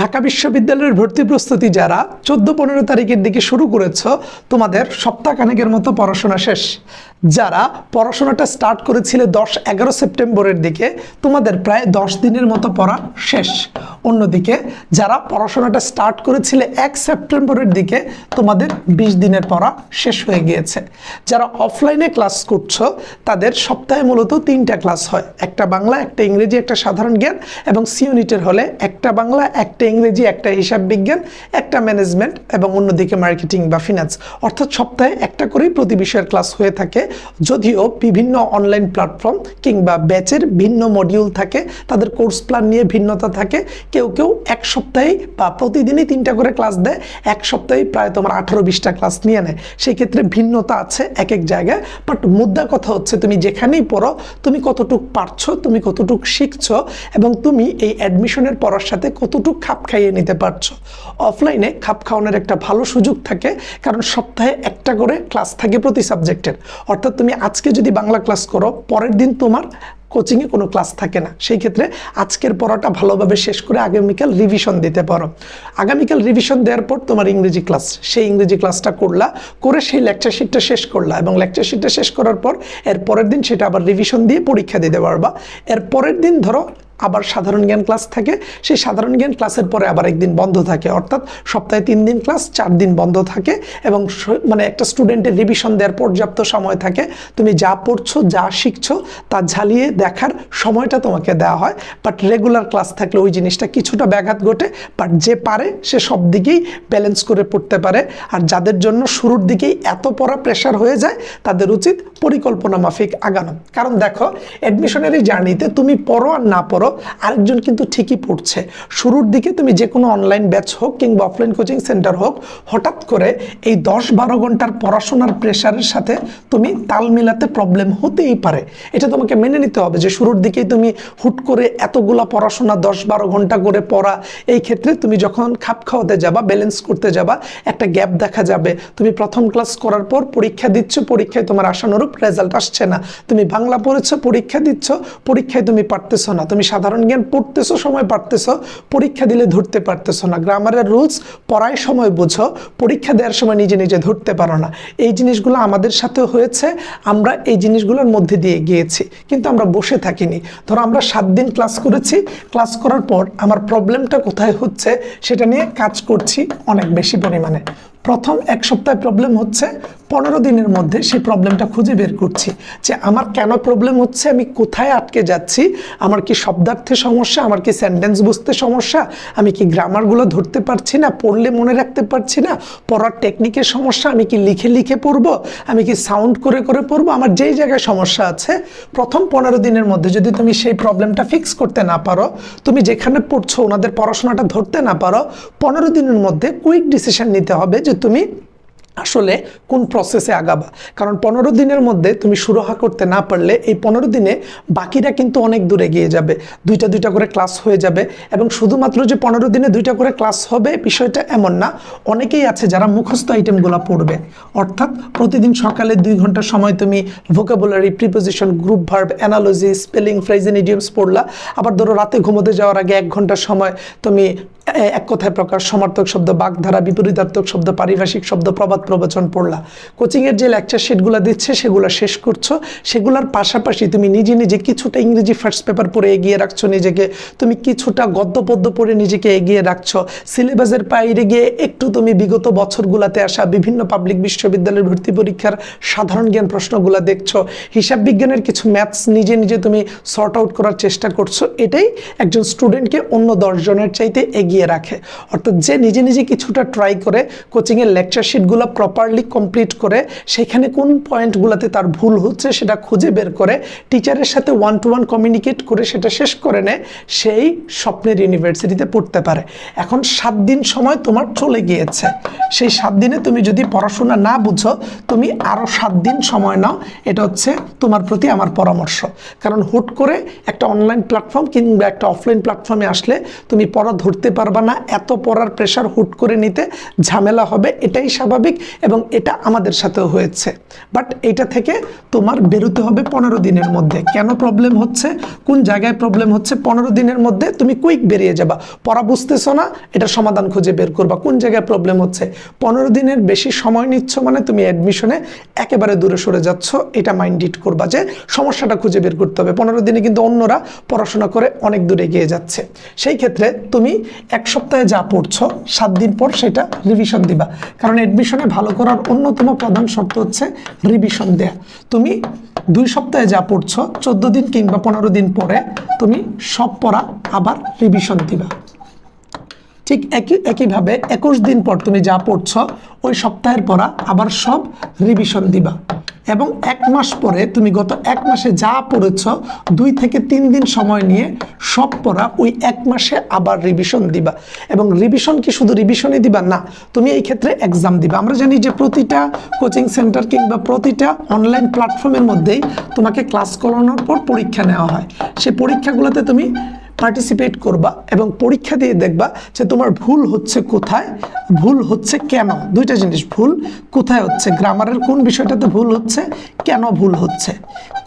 ঢাকা বিশ্ববিদ্যালয়ের ভর্তি প্রস্তুতি যারা চোদ্দ পনেরো তারিখের দিকে শুরু করেছ, তোমাদের সপ্তাহখানেকের মতো পড়াশোনা শেষ। যারা পড়াশোনাটা স্টার্ট করেছিলে দশ এগারো সেপ্টেম্বরের দিকে, তোমাদের প্রায় দশ দিনের মতো পড়া শেষ। অন্যদিকে, যারা পড়াশোনাটা স্টার্ট করেছিলে এক সেপ্টেম্বরের দিকে, তোমাদের বিশ দিনের পড়া শেষ হয়ে গিয়েছে। যারা অফলাইনে ক্লাস করছ, তাদের সপ্তাহে মূলত তিনটা ক্লাস হয়। একটা বাংলা, একটা ইংরেজি, একটা সাধারণ জ্ঞান এবং সি ইউনিটের হলে একটা বাংলা, একটা ইংরেজি, একটা হিসাব বিজ্ঞান, একটা ম্যানেজমেন্ট এবং অন্যদিকে মার্কেটিং বা ফিনান্স অর্থাৎ সপ্তাহে একটা করেই প্রতি বিষয়ের ক্লাস হয়ে থাকে। যদিও বিভিন্ন অনলাইন প্ল্যাটফর্ম কিংবা ব্যাচের ভিন্ন মডিউল থাকে, তাদের কোর্স প্ল্যান নিয়ে ভিন্নতা থাকে। কেউ কেউ এক সপ্তাহে বা প্রতিদিনই তিনটা করে ক্লাস দেয়। এক সপ্তাহে প্রায় তোমার আঠারো বিশটা ক্লাস নিয়ে নেয়। সেই ক্ষেত্রে ভিন্নতা আছে এক এক জায়গায়। বাট মুদ্রা কথা হচ্ছে, তুমি যেখানেই পড়ো, তুমি কতটুক পারছ, তুমি কতটুক শিখছো এবং তুমি এই অ্যাডমিশনের পড়ার সাথে কতটুক খাপ খাইয়ে নিতে পারছ। অফলাইনে খাপ খাওয়ানোর একটা ভালো সুযোগ থাকে, কারণ সপ্তাহে একটা করে ক্লাস থাকে প্রতি সাবজেক্টের অর্থাৎ তুমি আজকে যদি বাংলা ক্লাস করো, পরের দিন তোমার কোচিংয়ে কোনো ক্লাস থাকে না। সেই ক্ষেত্রে আজকের পড়াটা ভালোভাবে শেষ করে আগামীকাল রিভিশন দিতে পারো। আগামীকাল রিভিশন দেওয়ার পর তোমার ইংরেজি ক্লাস সেই ইংরেজি ক্লাসটা করলা, করে সেই লেকচার শিটটা শেষ করলা এবং লেকচার শিটটা শেষ করার পর এর পরের দিন সেটা আবার রিভিশন দিয়ে পরীক্ষা দিতে পারবা। এর পরের দিন ধরো আবার সাধারণ জ্ঞান ক্লাস থাকে, সেই সাধারণ জ্ঞান ক্লাসের পরে আবার একদিন বন্ধ থাকে। অর্থাৎ সপ্তাহে তিন দিন ক্লাস, চার দিন বন্ধ থাকে এবং মানে একটা স্টুডেন্টের রিভিশন দেওয়ার পর্যাপ্ত সময় থাকে। তুমি যা পড়ছো, যা শিখছো, তা ঝালিয়ে দেখার সময়টা তোমাকে দেওয়া হয়। বাট রেগুলার ক্লাস থাকলে ওই জিনিসটা কিছুটা ব্যাঘাত ঘটে বাট যে পারে, সে সব দিকেই ব্যালেন্স করে পড়তে পারে। আর যাদের জন্য শুরুর দিকেই এত পড়া প্রেশার হয়ে যায়, তাদের উচিত পরিকল্পনা মাফিক আগানো। কারণ দেখো অ্যাডমিশনের এই জার্নিতে তুমি পড়ো আর না পড়ো আরেকজন কিন্তু ঠিকই পড়ছে। শুরুর দিকে তুমি যে কোনো অনলাইন ব্যাচ হোক কিংবা অফলাইন কোচিং সেন্টার হোক, হঠাৎ করে এই দশ বারো ঘণ্টার পড়াশোনার প্রেশারের সাথে তুমি তাল মিলাতে প্রবলেম হতেই পারে। এটা তোমাকে মেনে নিতে হবে যে শুরুর দিকেই তুমি হুট করে এতগুলা পড়াশোনা দশ বারো ঘণ্টা করে পড়া, এই ক্ষেত্রে তুমি যখন খাপ খাওয়াতে যাবা ব্যালেন্স করতে যাবা, একটা গ্যাপ দেখা যাবে। তুমি প্রথম ক্লাস করার পর পরীক্ষা দিচ্ছ, পরীক্ষায় তোমার আশানুরূপ রেজাল্ট আসছে না। তুমি বাংলা পড়েছো, পরীক্ষা দিচ্ছ, পরীক্ষায় তুমি পারতেছো না। তুমি সাধারণ জ্ঞান পড়তেছো, সময় পারতেছো পরীক্ষা দিলে ধরতে পারতেছো না। গ্রামারের রুলস পড়ায় সময় বুঝো, পরীক্ষা দেওয়ার সময় নিজে নিজে ধরতে পারো না। এই জিনিসগুলো আমাদের সাথেও হয়েছে, আমরা এই জিনিসগুলোর মধ্যে দিয়ে গিয়েছি, কিন্তু আমরা বসে থাকিনি। ধরো আমরা সাত দিন ক্লাস করেছি ক্লাস করার পর আমার প্রবলেমটা কোথায় হচ্ছে সেটা নিয়ে কাজ করছি অনেক বেশি পরিমাণে। প্রথম এক সপ্তাহে প্রবলেম হচ্ছে পনেরো দিনের মধ্যে সেই প্রবলেমটা খুঁজে বের করছি যে আমার কেন প্রবলেম হচ্ছে, আমি কোথায় আটকে যাচ্ছি, আমার কি শব্দার্থে সমস্যা, আমার কি সেন্টেন্স বুঝতে সমস্যা, আমি কি গ্রামারগুলো ধরতে পারছি না, পড়লে মনে রাখতে পারছি না, পড়ার টেকনিকের সমস্যা, আমি কি লিখে লিখে পড়ব, আমি কি সাউন্ড করে করে পড়ব, আমার যেই জায়গায় সমস্যা আছে, প্রথম পনেরো দিনের মধ্যে যদি তুমি সেই প্রবলেমটা ফিক্স করতে না পারো, তুমি যেখানে পড়ছো, ওনাদের পড়াশোনাটা ধরতে না পারো, পনেরো দিনের মধ্যে কুইক ডিসিশন নিতে হবে যে তুমি আসলে কোন প্রসেসে আগাবা? কারণ পনেরো দিনের মধ্যে তুমি সুরাহা করতে না পারলে এই পনেরো দিনে বাকিরা কিন্তু অনেক দূরে গিয়ে যাবে। দুইটা দুইটা করে ক্লাস হয়ে যাবে এবং শুধুমাত্র যে পনেরো দিনে দুইটা করে ক্লাস হবে বিষয়টা এমন না। অনেকেই আছে যারা মুখস্থ আইটেমগুলো পড়বে। অর্থাৎ প্রতিদিন সকালে দুই ঘণ্টা সময় তুমি vocabulary preposition group verb analogy spelling ফ্রেজেন idioms পড়লা। আবার ধরো রাতে ঘুমোতে যাওয়ার আগে এক ঘণ্টা সময় তুমি এক কথায় প্রকাশ, সমার্থক শব্দ, বাগধারা, বিপরীতার্থক শব্দ, পারিভাষিক শব্দ, প্রবাদ, প্রবচন, পড়লা। কোচিংয়ের যে লেকচার শিটগুলো দিচ্ছে, সেগুলো শেষ করছ। সেগুলোর পাশাপাশি তুমি নিজে নিজে কিছুটা ইংরেজি ফার্স্ট পেপার পড়ে এগিয়ে রাখছো নিজেকে। তুমি কিছুটা গদ্য পদ্য পড়ে নিজেকে এগিয়ে রাখছো। সিলেবাসের বাইরে গিয়ে একটু তুমি বিগত বছরগুলোতে আসা বিভিন্ন পাবলিক বিশ্ববিদ্যালয়ের ভর্তি পরীক্ষার সাধারণ জ্ঞান প্রশ্নগুলো দেখছ। হিসাব বিজ্ঞানের কিছু ম্যাথস নিজে নিজে তুমি সর্ট আউট করার চেষ্টা করছ। এটাই একজন স্টুডেন্টকে অন্য দশজনের চাইতে এগিয়ে রাখে। অর্থাৎ যে নিজে নিজে কিছুটা ট্রাই করে কোচিংয়ের লেকচার শিটগুলো প্রপারলি কমপ্লিট করে, সেখানে কোন পয়েন্টগুলোতে তার ভুল হচ্ছে সেটা খুঁজে বের করে টিচারের সাথে ওয়ান টু ওয়ান কমিউনিকেট করে সেটা শেষ করে নেয়, সেই স্বপ্নের ইউনিভার্সিটিতে পড়তে পারে। এখন সাত দিন সময় তোমার চলে গিয়েছে। সেই সাত দিনে তুমি যদি পড়াশোনা না বুঝো, তুমি আরও সাত দিন সময় নাও, এটা হচ্ছে তোমার প্রতি আমার পরামর্শ। কারণ হুট করে একটা অনলাইন প্ল্যাটফর্ম কিংবা একটা অফলাইন প্ল্যাটফর্মে আসলে তুমি পড়া ধরতে পারো পারবা না, এত পড়ার প্রেশার হুট করে নিতে ঝামেলা হবে, এটাই স্বাভাবিক এবং এটা আমাদের সাথেও হয়েছে। বাট এটা থেকে তোমার বেরোতে হবে পনেরো দিনের মধ্যে। কেন প্রবলেম হচ্ছে? কোন জায়গায় প্রবলেম হচ্ছে? পনেরো দিনের মধ্যে তুমি কুইক বেরিয়ে যাবা। পড়া বুঝতেছো না, এটা সমাধান খুঁজে বের করবা। কোন জায়গায় প্রবলেম হচ্ছে? পনেরো দিনের বেশি সময় নিচ্ছ মানে তুমি অ্যাডমিশনে একেবারে দূরে সরে যাচ্ছ, এটা মাইন্ড করবা যে সমস্যাটা খুঁজে বের করতে হবে। পনেরো দিনে কিন্তু অন্যরা পড়াশোনা করে অনেক দূরে এগিয়ে যাচ্ছে। সেই ক্ষেত্রে তুমি এক সপ্তাহে যা পড়ছো, সাত দিন পর সেটা রিভিশন দিবা। কারণ অ্যাডমিশনে ভালো করার অন্যতম প্রধান শর্ত হচ্ছে রিভিশন দেয়া। তুমি দুই সপ্তাহে যা পড়ছো, চোদ্দ দিন কিংবা পনেরো দিন পরে তুমি সব পড়া আবার রিভিশন দিবা। ঠিক একই, একইভাবে একুশ দিন পর তুমি যা পড়ছ, ওই সপ্তাহের পড়া আবার সব রিভিশন দিবা। এবং এক মাস পরে তুমি গত এক মাসে যা পড়েছ, দুই থেকে তিন দিন সময় নিয়ে সব পড়া, ওই এক মাসে আবার রিভিশন দিবা। এবং রিভিশন কি শুধু রিভিশনই দিবা? না, তুমি এই ক্ষেত্রে এক্সাম দিবা। আমরা জানি যে প্রতিটা কোচিং সেন্টার কিংবা প্রতিটা অনলাইন প্ল্যাটফর্মের মধ্যেই তোমাকে ক্লাস করানোর পর পরীক্ষা নেওয়া হয়। সেই পরীক্ষাগুলোতে তুমি পার্টিসিপেট করবা এবং পরীক্ষা দিয়ে দেখবা যে তোমার ভুল হচ্ছে কোথায়, ভুল হচ্ছে কেন? দুইটা জিনিস, ভুল কোথায় হচ্ছে? গ্রামারের কোন বিষয়টাতে ভুল হচ্ছে, কেন ভুল হচ্ছে?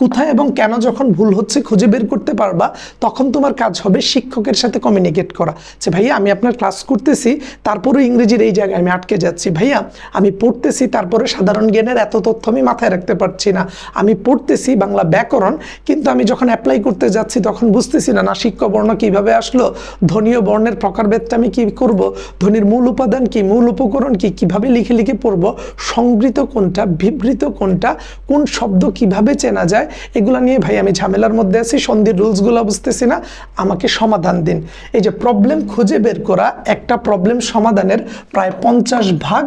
কোথায় এবং কেন যখন ভুল হচ্ছে খুঁজে বের করতে পারবা, তখন তোমার কাজ হবে শিক্ষকের সাথে কমিউনিকেট করা। যে ভাইয়া, আমি আপনার ক্লাস করতেছি তারপরে ইংরেজির এই জায়গায় আমি আটকে যাচ্ছি। ভাইয়া, আমি পড়তেছি, তারপরে সাধারণ জ্ঞানের এত তথ্য আমি মাথায় রাখতে পারছি না। আমি পড়তেছি বাংলা ব্যাকরণ, কিন্তু আমি যখন অ্যাপ্লাই করতে যাচ্ছি, তখন বুঝতেছি না না শিক্ষক বর্ণ কীভাবে আসলো? ধ্বনীয় বর্ণের প্রকারভেদটা আমি কি করব? ধ্বনির মূল উপাদান কি? মূল উপকরণ কি? কীভাবে লিখে লিখে পড়ব? সংবৃত কোনটা? বিবৃত কোনটা? কোন শব্দ কীভাবে চেনা যায়? এগুলো নিয়ে ভাই আমি ঝামেলার মধ্যে আছি, সন্ধির রুলসগুলো বুঝতেছি না। আমাকে সমাধান দিন। এই যে প্রবলেম খুঁজে বের করা, একটা প্রবলেম সমাধানের প্রায় পঞ্চাশ ভাগ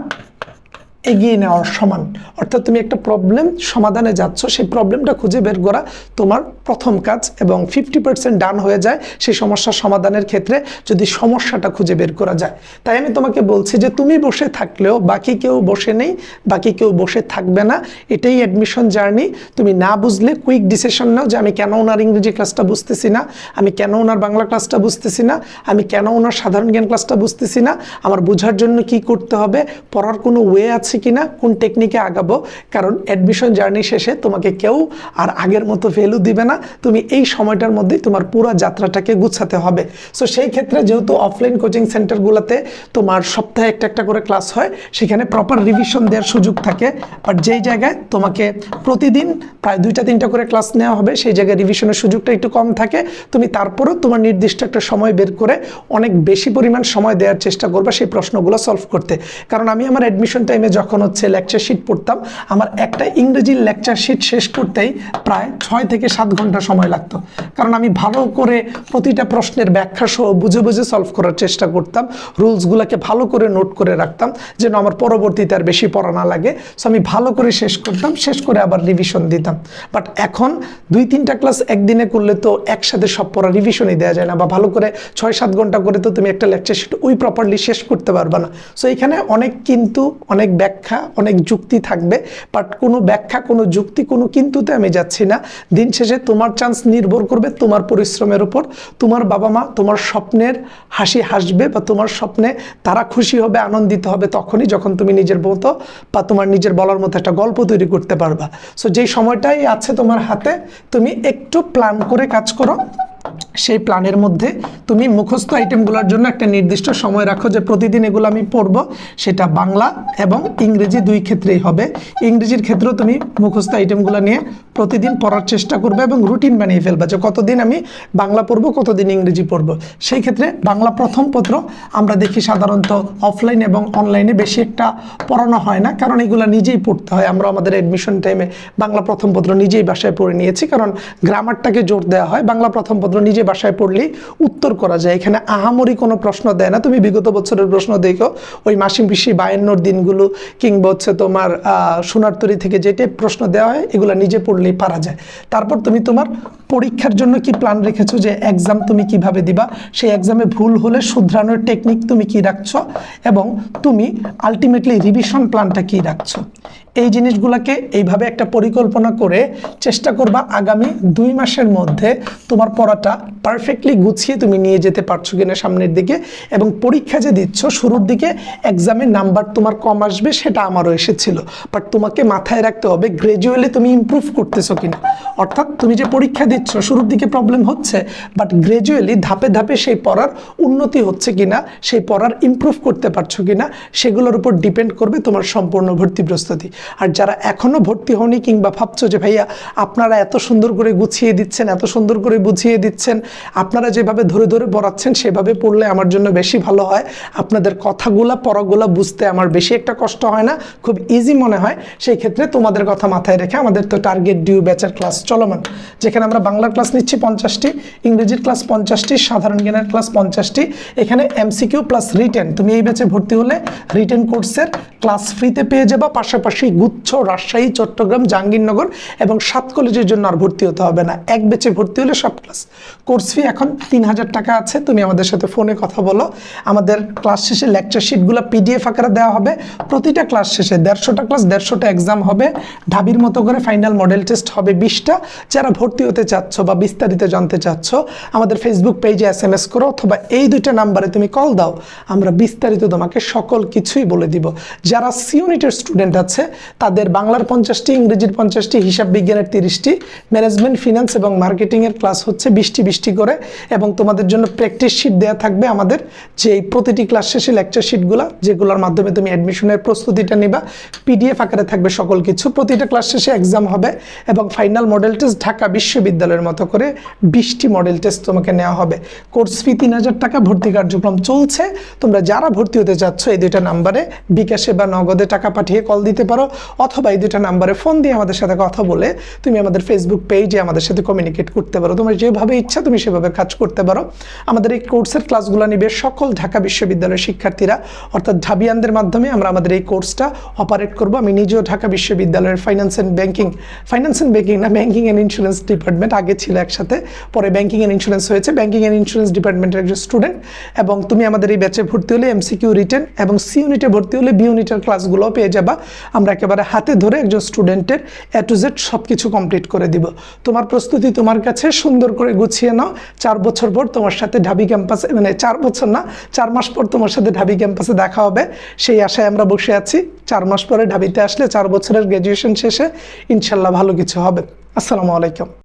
এগিয়ে নেওয়ার সমান। অর্থাৎ তুমি একটা প্রবলেম সমাধানে যাচ্ছ, সেই প্রবলেমটা খুঁজে বের করা তোমার প্রথম কাজ এবং ফিফটি পার্সেন্ট ডান হয়ে যায় সেই সমস্যার সমাধানের ক্ষেত্রে যদি সমস্যাটা খুঁজে বের করা যায়। তাই আমি তোমাকে বলছি যে তুমি বসে থাকলেও বাকি কেউ বসে নেই, বাকি কেউ বসে থাকবে না। এটাই অ্যাডমিশন জার্নি তুমি না বুঝলে কুইক ডিসিশন নাও যে আমি কেন ওনার ইংরেজি ক্লাসটা বুঝতেছি না, আমি কেন ওনার বাংলা ক্লাসটা বুঝতেছি না, আমি কেন ওনার সাধারণ জ্ঞান ক্লাসটা বুঝতেছি না, আমার বোঝার জন্য কি করতে হবে, পড়ার কোনো ওয়ে আছে কি না কোন টেকনিকে আগাবো, কারণ অ্যাডমিশন জার্নি শেষে তোমাকে কেউ আর আগের মতো ভ্যালু দিবে না। তুমি এই সময়টার মধ্যেই তোমার পুরো যাত্রাটাকে গুছাতে হবে। সো সেই ক্ষেত্রে যেহেতু অফলাইন কোচিং সেন্টারগুলোতে তোমার সপ্তাহে একটা একটা করে ক্লাস হয়, সেখানে প্রপার রিভিশন দেওয়ার সুযোগ থাকে। বাট যেই জায়গায় তোমাকে প্রতিদিন প্রায় দুইটা, তিনটা করে ক্লাস নেওয়া হবে, সেই জায়গায় রিভিশনের সুযোগটা একটু কম থাকে। তুমি তারপরেও তোমার নির্দিষ্ট একটা সময় বের করে অনেক বেশি পরিমাণ সময় দেওয়ার চেষ্টা করবে সেই প্রশ্নগুলো সলভ করতে। কারণ আমি আমার অ্যাডমিশন টাইমে যখন হচ্ছে লেকচার শিট পড়তাম, আমার একটা ইংরেজির লেকচার শিট শেষ করতেই প্রায় ছয় থেকে সাত ঘণ্টা সময় লাগতো। কারণ আমি ভালো করে প্রতিটা প্রশ্নের ব্যাখ্যা সহ বুঝে বুঝে সলভ করার চেষ্টা করতাম রুলসগুলোকে ভালো করে নোট করে রাখতাম, যেন আমার পরবর্তীতে আর বেশি পড়া না লাগে। সো আমি ভালো করে শেষ করতাম, শেষ করে আবার রিভিশন দিতাম। বাট এখন দুই তিনটা ক্লাস একদিনে করলে তো একসাথে সব পড়া রিভিশনই দেওয়া যায় না, বা ভালো করে ছয় সাত ঘণ্টা করে তো তুমি একটা লেকচার শিট ওই প্রপারলি শেষ করতে পারবে না। সো এখানে অনেক কিন্তু, অনেক ব্যাখ্যা, অনেক যুক্তি থাকবে বাট কোনো ব্যাখ্যা, কোনো যুক্তি, কোনো কিন্তুতে আমি যাচ্ছি না। দিন শেষে তোমার চান্স নির্ভর করবে তোমার পরিশ্রমের উপর। তোমার বাবা মা তোমার স্বপ্নের হাসি হাসবে বা তোমার স্বপ্নে তারা খুশি হবে, আনন্দিত হবে তখনই যখন তুমি নিজের মতো বা তোমার নিজের বলার মতো একটা গল্প তৈরি করতে পারবা। সো যেই সময়টাই আছে তোমার হাতে, তুমি একটু প্ল্যান করে কাজ করো। সেই প্ল্যানের মধ্যে তুমি মুখস্থ আইটেমগুলোর জন্য একটা নির্দিষ্ট সময় রাখো যে প্রতিদিন এগুলো আমি পড়ব। সেটা বাংলা এবং ইংরেজি দুই ক্ষেত্রেই হবে। ইংরেজির ক্ষেত্রেও তুমি মুখস্থ আইটেমগুলো নিয়ে প্রতিদিন পড়ার চেষ্টা করবে এবং রুটিন বানিয়ে ফেলবে যে কতদিন আমি বাংলা পড়ব, কতদিন ইংরেজি পড়ব। সেই ক্ষেত্রে বাংলা প্রথম পত্র আমরা দেখি সাধারণত অফলাইন এবং অনলাইনে বেশি একটা পড়ানো হয় না, কারণ এগুলো নিজেই পড়তে হয়। আমরা আমাদের অ্যাডমিশন টাইমে বাংলা প্রথম পত্র নিজেই বাসায় পড়ে নিয়েছি, কারণ গ্রামারটাকে জোর দেওয়া হয়। বাংলা প্রথম পত্র নিজে বাসায় পড়লেই উত্তর করা যায়। এখানে আহামরি কোনো প্রশ্ন দেয় না। তুমি বিগত বছরের প্রশ্ন দেখো ওই মাসিম পিসি বায়ান্নর দিনগুলো কিংবা হচ্ছে তোমার আহ, সোনার তরী থেকে যেটা প্রশ্ন দেওয়া হয় এগুলো নিজে পড়লেই পারা যায়। তারপর তুমি তোমার পরীক্ষার জন্য কি প্ল্যান রেখেছো যে এক্সাম তুমি কীভাবে দিবা? সেই এক্সামে ভুল হলে শুধরানোর টেকনিক তুমি কি রাখছো? এবং তুমি আলটিমেটলি রিভিশন প্ল্যানটা কি রাখছো? এই জিনিসগুলোকে এইভাবে একটা পরিকল্পনা করে চেষ্টা করবা আগামী দুই মাসের মধ্যে তোমার পড়াটা পারফেক্টলি গুছিয়ে তুমি নিয়ে যেতে পারছ কিনা সামনের দিকে এবং পরীক্ষা যে দিচ্ছ শুরুর দিকে এক্সামের নাম্বার তোমার কম আসবে সেটা আমারও এসেছিল। বাট তোমাকে মাথায় রাখতে হবে গ্রাজুয়ালি তুমি ইমপ্রুভ করতেছো কিনা। অর্থাৎ তুমি যে পরীক্ষা দিচ্ছ, শুরুর দিকে প্রবলেম হচ্ছে বাট গ্রাজুয়ালি ধাপে ধাপে সেই পড়ার উন্নতি হচ্ছে কিনা, সেই পড়ার ইমপ্রুভ করতে পারছ কিনা, সেগুলোর উপর ডিপেন্ড করবে তোমার সম্পূর্ণ ভর্তি প্রস্তুতি। আর যারা এখনও ভর্তি হওনি কিংবা ভাবছ যে, ভাইয়া, আপনারা এত সুন্দর করে গুছিয়ে দিচ্ছেন, এত সুন্দর করে বুঝিয়ে দিচ্ছেন আপনারা যেভাবে ধরে ধরে পড়াচ্ছেন, সেভাবে পড়লে আমার জন্য বেশি ভালো হয়। আপনাদের কথাগুলা, পড়াগুলা বুঝতে আমার বেশি একটা কষ্ট হয় না, খুব ইজি মনে হয়। সেই ক্ষেত্রে তোমাদের কথা মাথায় রেখে আমাদের তো টার্গেট ডিউ ব্যাচের ক্লাস চলমান। যেখানে আমরা বাংলার ক্লাস নিচ্ছি পঞ্চাশটি, ইংরেজির ক্লাস পঞ্চাশটি, সাধারণ জ্ঞানের ক্লাস পঞ্চাশটি। এখানে এমসিকিউ প্লাস রিটেন তুমি এই ব্যাচে ভর্তি হলে রিটেন কোর্সের ক্লাস ফ্রিতে পেয়ে যাবা। পাশাপাশি গুচ্ছ, রাজশাহী, চট্টগ্রাম, জাহাঙ্গীরনগর এবং সাত কলেজের জন্য আর ভর্তি হতে হবে না। এক ব্যাচে ভর্তি হলে সব ক্লাস কোর্স ফি এখন তিন হাজার টাকা আছে। তুমি আমাদের সাথে ফোনে কথা বলো। আমাদের ক্লাস শেষে লেকচার শিটগুলো পিডিএফ আকারে দেওয়া হবে। প্রতিটা ক্লাস শেষে দেড়শোটা ক্লাস দেড়শোটা এক্সাম হবে। ঢাবির মতো করে ফাইনাল মডেল টেস্ট হবে বিশটা। যারা ভর্তি হতে চাচ্ছ বা বিস্তারিত জানতে চাচ্ছ, আমাদের ফেসবুক পেজে এস এম এস করো অথবা এই দুইটা নাম্বারে তুমি কল দাও। আমরা বিস্তারিত তোমাকে সকল কিছুই বলে দিব। যারা সি ইউনিটের স্টুডেন্ট আছে, তাদের বাংলার পঞ্চাশটি, ইংরেজির পঞ্চাশটি, হিসাব বিজ্ঞানের তিরিশটি ম্যানেজমেন্ট ফিনান্স এবং মার্কেটিংয়ের ক্লাস হচ্ছে বিশটি বৃষ্টি করে এবং তোমাদের জন্য প্র্যাকটিস শিট দেওয়া থাকবে আমাদের যে প্রতিটি ক্লাস শেষে লেকচার শিটগুলো যেগুলোর মাধ্যমে তুমি অ্যাডমিশনের প্রস্তুতিটা নিবা পিডিএফ আকারে থাকবে সকল কিছু। প্রতিটা ক্লাস শেষে এক্সাম হবে এবং ফাইনাল মডেল টেস্ট ঢাকা বিশ্ববিদ্যালয়ের মতো করে বিশটি মডেল টেস্ট তোমাকে নেওয়া হবে। কোর্স ফি তিন হাজার টাকা, ভর্তি কার্যক্রম চলছে। তোমরা যারা ভর্তি হতে চাচ্ছ, এই দুইটা নাম্বারে বিকাশে বা নগদে টাকা পাঠিয়ে কল দিতে পারো অথবা এই দুইটা নাম্বারে ফোন দিয়ে আমাদের সাথে কথা বলে তুমি আমাদের ফেসবুক পেজে আমাদের সাথে কমিউনিকেট করতে পারো। তোমার যেভাবে ইচ্ছা তুমি সেভাবে কাজ করতে পারো। আমাদের এই কোর্সের ক্লাসগুলো নিবে সকল ঢাকা বিশ্ববিদ্যালয়ের শিক্ষার্থীরা। অর্থাৎ ঢাবিয়ানদের মাধ্যমে আমরা আমাদের এই কোর্সটা অপারেট করব। আমি নিজেও ঢাকা বিশ্ববিদ্যালয়ের finance and banking finance and banking না ব্যাংকিং অ্যান্ড ইন্স্যুরেন্স ডিপার্টমেন্ট আগে ছিল একসাথে, পরে ব্যাংকিং অ্যান্ড ইন্স্যুরেন্স হয়েছে। ব্যাংকিং অ্যান্ড ইন্স্যুরেন্স ডিপার্টমেন্টের একজন স্টুডেন্ট এবং তুমি আমাদের এই ব্যাচে ভর্তি হলে এমসিকিউ রিটেন এবং সি ইউনিটে ভর্তি হলে বি ইউনিটের ক্লাসগুলোও পেয়ে যাবা। আমরা একেবারে হাতে ধরে একজন স্টুডেন্টের এ টু জেড সব কিছু কমপ্লিট করে দিব। তোমার প্রস্তুতি তোমার কাছে, সুন্দর করে গুছিয়ে চার বছর পর তোমার সাথে ঢাবি ক্যাম্পাসে মানে চার বছর না, চার মাস পর তোমার সাথে ঢাবি ক্যাম্পাসে দেখা হবে। সেই আশায় আমরা বসে আছি। চার মাস পরে ঢাবিতে আসলে চার বছরের গ্র্যাজুয়েশন শেষে ইনশাল্লাহ ভালো কিছু হবে। আসসালামু আলাইকুম।